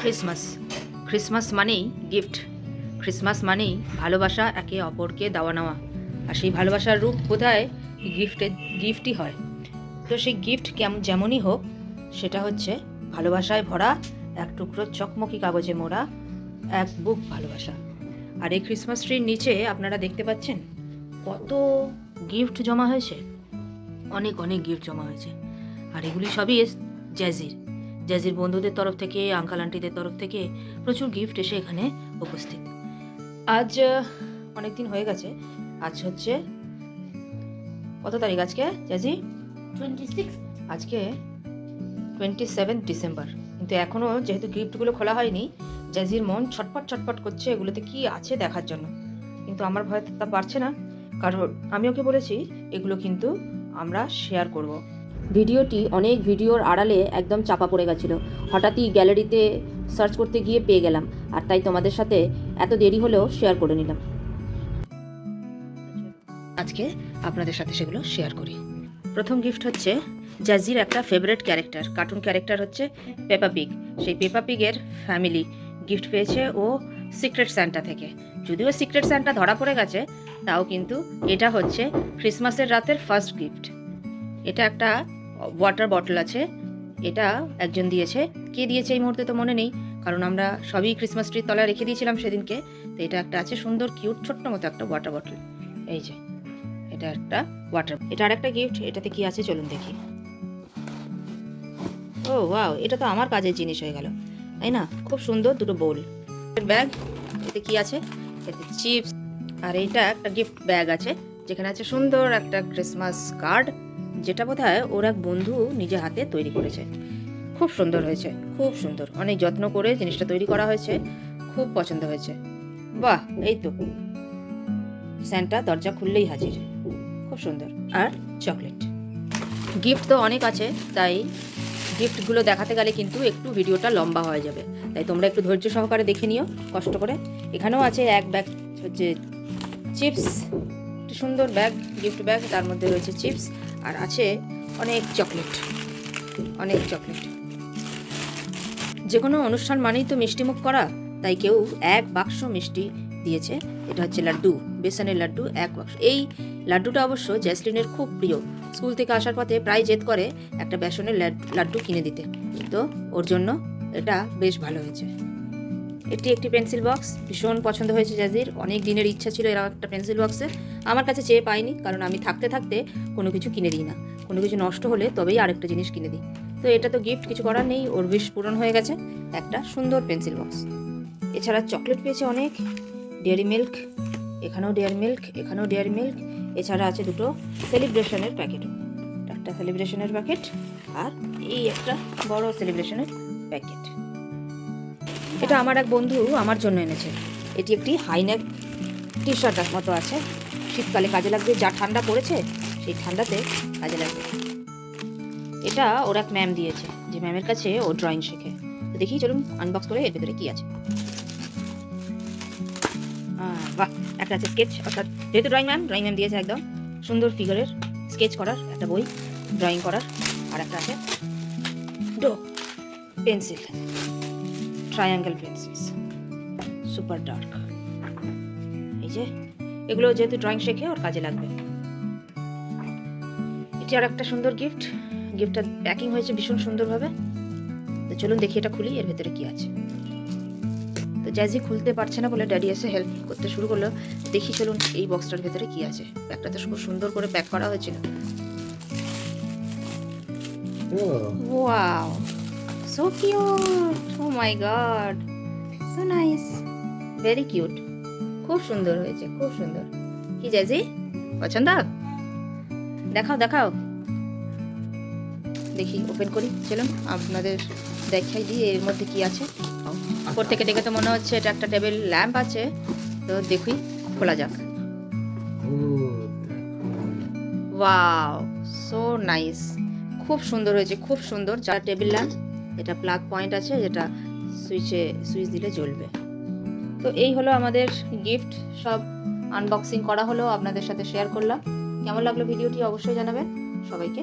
Christmas Christmas মানেই gift Christmas মানেই ভালোবাসা একে অপরকে দেওয়া নেওয়া। আর সেই ভালোবাসার রূপ বোধহয় গিফটের গিফটই হয়। তো সেই গিফট কেমন যেমনই হোক, সেটা হচ্ছে ভালোবাসায় ভরা এক টুকরো চকমকি কাগজে মোড়া এক বুক ভালোবাসা। আর এই ক্রিসমাস ট্রির নিচে আপনারা দেখতে পাচ্ছেন কত গিফট জমা হয়েছে। অনেক অনেক গিফট জমা হয়েছে। আর এগুলি সবই জ্যাজির জ্যাজির বন্ধুদের তরফ থেকে আঙ্কাল আন্টিদের তরফ থেকে প্রচুর গিফট এসে এখানে উপস্থিত। আজ অনেক দিন হয়ে গেছে। আজ হচ্ছে কত তারিখ আজকে সিক্স আজকে টোয়েন্টি সেভেন ডিসেম্বর কিন্তু এখনও যেহেতু গিফটগুলো খোলা হয়নি জ্যাজির মন ছটপট ছটপট করছে এগুলোতে কি আছে দেখার জন্য। কিন্তু আমার ভয় তা পারছে না। কারণ আমি ওকে বলেছি এগুলো কিন্তু আমরা শেয়ার করব। ভিডিওটি অনেক ভিডিওর আড়ালে একদম চাপা পড়ে গেছিল। হঠাৎই গ্যালারিতে সার্চ করতে গিয়ে পেয়ে গেলাম, আর তাই তোমাদের সাথে এত দেরি হলেও শেয়ার করে নিলাম। আজকে আপনাদের সাথে সেগুলো শেয়ার করি। প্রথম গিফট হচ্ছে জ্যাজির একটা ফেভারিট ক্যারেক্টার কার্টুন ক্যারেক্টার হচ্ছে পেপা পিগ সেই পেপা পিগের ফ্যামিলি গিফট পেয়েছে ও সিক্রেট স্যান্টা থেকে। যদিও সিক্রেট স্যান্টা ধরা পড়ে গেছে, তাও কিন্তু এটা হচ্ছে ক্রিসমাসের রাতের ফার্স্ট গিফট এটা একটা ওয়াটার বটল আছে। এটা একজন দিয়েছে। কে দিয়েছে এই মুহূর্তে তো মনে নেই, কারণ আমরা সবই ক্রিসমাস ট্রির তলায় রেখে দিয়েছিলাম সেদিনকে। তো এটা একটা আছে সুন্দর কিউট ছোট্ট মতো একটা ওয়াটার বটল এই যে, এটা একটা ওয়াটার এটা আর একটা গিফট এটাতে কি আছে চলুন দেখি। ও ওয়াও এটা তো আমার কাজের জিনিস হয়ে গেল, তাই না? খুব সুন্দর দুটো বোল ব্যাগ এতে কি আছে? এতে চিপস আর এটা একটা গিফট ব্যাগ আছে, যেখানে আছে সুন্দর একটা ক্রিসমাস কার্ড যেটা বোধ হয় ওর এক বন্ধু নিজে হাতে তৈরি করেছে। খুব সুন্দর হয়েছে, খুব সুন্দর। অনেক যত্ন করে জিনিসটা তৈরি করা হয়েছে, খুব পছন্দ হয়েছে। বাহ, এই তো। স্যান্টা দরজা খুললেই হাজির। খুব সুন্দর। আর চকলেট। গিফট তো অনেক আছে, তাই গিফটগুলো দেখাতে গেলে কিন্তু একটু ভিডিওটা লম্বা হয়ে যাবে। তাই তোমরা একটু ধৈর্য সহকারে দেখে নিও, কষ্ট করে। এখানেও আছে এক ব্যাগ হচ্ছে চিপস। একটি সুন্দর ব্যাগ গিফট ব্যাগ তার মধ্যে রয়েছে চিপস আর আছে অনেক চকলেট অনেক চকলেট যে কোনো অনুষ্ঠান মানেই তো মিষ্টিমুখ করা, তাই কেউ এক বাক্স মিষ্টি দিয়েছে। এটা হচ্ছে লাড্ডু, বেসনের লাড্ডু, এক বাক্স। এই লাড্ডুটা অবশ্য জ্যাসলিনের খুব প্রিয়। স্কুল থেকে আসার পথে প্রায় জেদ করে একটা বেসনের লাড- লাড্ডু কিনে দিতে। তো ওর জন্য এটা বেশ ভালো হয়েছে। এটি একটি পেন্সিল বক্স। ভীষণ পছন্দ হয়েছে জ্যাজির অনেক দিনের ইচ্ছা ছিল এরকম একটা পেন্সিল বক্সে। আমার কাছে চেয়ে পাইনি, কারণ আমি থাকতে থাকতে কোনো কিছু কিনে দিই না। কোনো কিছু নষ্ট হলে তবেই আরেকটা জিনিস কিনে দিই। তো এটা তো গিফট কিছু করার নেই। ওর বিষ পূরণ হয়ে গেছে। একটা সুন্দর পেন্সিল বক্স। এছাড়া চকলেট পেয়েছে অনেক। ডেয়ারি মিল্ক এখানেও ডেয়ারি মিল্ক এখানেও ডেয়ারি মিল্ক এছাড়া আছে দুটো সেলিব্রেশনের প্যাকেটও একটা সেলিব্রেশনের প্যাকেট আর এই একটা বড় সেলিব্রেশনের প্যাকেট এটা আমার এক বন্ধু আমার জন্য এনেছে। এটি একটি হাইনেক টি শার্টের মতো আছে। শীতকালে কাজে লাগবে, যা ঠান্ডা পড়েছে, সেই ঠান্ডাতে কাজে লাগবে। এটা ওর এক ম্যাম দিয়েছে, যে ম্যামের কাছে ও ড্রয়িং শেখে। তো দেখি, চলুন আনবক্স করে এর ভেতরে কি আছে। বাহ, একটা আছে স্কেচ অর্থাৎ যেহেতু ড্রয়িং ম্যাম ড্রয়িং ম্যাম দিয়েছে একদম। সুন্দর ফিগারের স্কেচ করার, একটা বই ড্রয়িং করার, আর একটা আছে do pencil triangle pencils super dark এই যে এগুলো যেহেতু ড্রয়িং শেখে ওর কাজে লাগবে। এটি আর একটা সুন্দর গিফট গিফটটা প্যাকিং হয়েছে ভীষণ সুন্দরভাবে। তো চলুন দেখি এটা খুলি এর ভেতরে কি আছে। তো জ্যাজি খুলতে পারছে না বলে ড্যাডি এসে হেল্প করতে শুরু করল। দেখি চলুন এই বক্সটার ভেতরে কি আছে। প্যাকটা তো খুব সুন্দর করে প্যাক করা হয়েছিল। Wow so cute oh my god so nice very cute খুব সুন্দর হয়েছে খুব সুন্দর। কি জ্যাজি পছন্দ? দেখাও দেখাও। দেখি ওপেন করি। চলুন আপনাদের দেখাই দিই এর মধ্যে কি আছে। উপর থেকে দেখে তো মনে হচ্ছে এটা একটা টেবিল ল্যাম্প আছে। তো দেখি খোলা যাক। Oh, ওয়াও সো নাইস খুব সুন্দর হয়েছে খুব সুন্দর। যার টেবিল ল্যাম্প এটা প্লাগ পয়েন্ট আছে, যেটা সুইচে সুইচ দিলে জ্বলবে। তো এই হলো আমাদের গিফট সব আনবক্সিং করা হলো, আপনাদের সাথে শেয়ার করলাম। কেমন লাগল ভিডিওটি অবশ্যই জানাবেন। সবাইকে